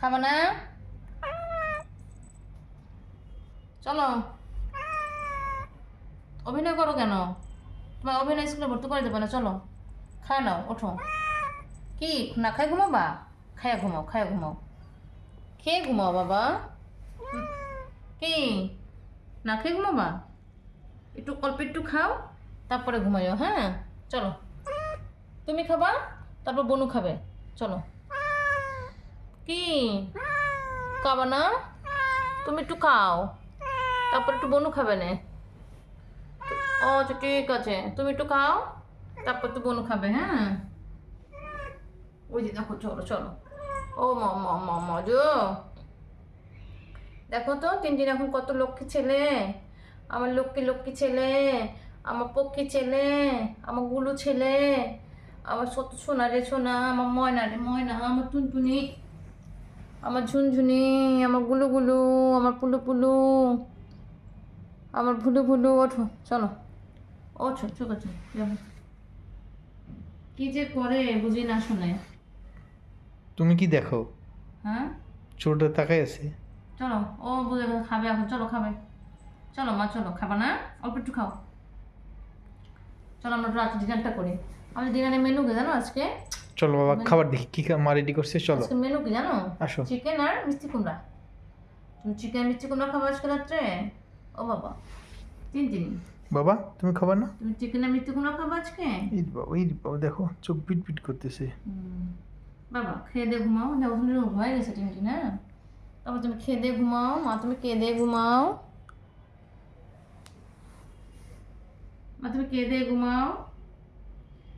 খাবে না? চলো। অভিনয় করো কেন? তোমার অভিনয় স্কুলে ভর্তি করে দেবে না, চলো। খায় নাও, ওঠো। কি, না খাই ঘুমাবা? খায়া ঘুমাও খায়া ঘুমাও। খেয়ে ঘুমাও বাবা? কি? না খেয়ে ঘুমাবা? একটু, অল্প একটু খাও, তারপরে ঘুমাইও হ্যাঁ? চলো। তুমি খাবা, তারপর বনু খাবে। চলো। কি? খাবা না? তুমি একটু খাও। তারপর একটু বনু খাবে না। ও আচ্ছা ঠিক আছে। তুমি একটু খাও, তারপর একটু বনু খাবে হ্যাঁ? ওই যে দেখো, চলো চলো। ও, মা মা মা মা দেখো তো তিন দিন এখন কত লক্ষ্মী ছেলে। আমার লক্ষ্মী লক্ষ্মী ছেলে, আমার পক্ষী ছেলে, আমার গুলু ছেলে, আমার সোনা রে সোনা, আমার ময়না রে ময়না, আমার টুনটুনি। আমার ঝুনঝুনি আমার গুলু গুলু আমার পুলু পুলু আমার ভুলু ভুলু ওঠো চলো। ওঠো চোখ আছে কি যে করে বুঝি না শুনে। তুমি কি দেখো? হ্যাঁ? চোরটা তাকাই আছে। চলো ও বুঝে গেছে, খাবে এখন চলো খাবে। চলো মা চলো খাবা না? অল্প একটু খাও। চলো আমরা রাত ডিনারটা করি। আমাদের ডিনারের মেনু জানো আজকে? চলো বাবা খাবার দেখি কি মা রেডি করছে চলো। আজকে মেনু কি জানো? আসো। চিকেন আর মিষ্টি কুমড়া। তুমি চিকেন মিষ্টি কুমড়া খাব আজকে রাত্রে? ও বাবা তিন দিন। বাবা তুমি খাবার না? তুমি চিকেন আর মিষ্টি কুমড়া খাব আজকে? এই বাবা এই বাবা দেখো চোখ পিট পিট করতেছে। বাবা খেয়ে দিয়ে ঘুমাও। দেখো তুমি ঘুমাই গেছে টিনটি না তারপর তুমি খেয়ে দিয়ে ঘুমাও। মা তুমি খেয়ে দিয়ে ঘুমাও। মা তুমি খেয়ে দিয়ে ঘুমাও।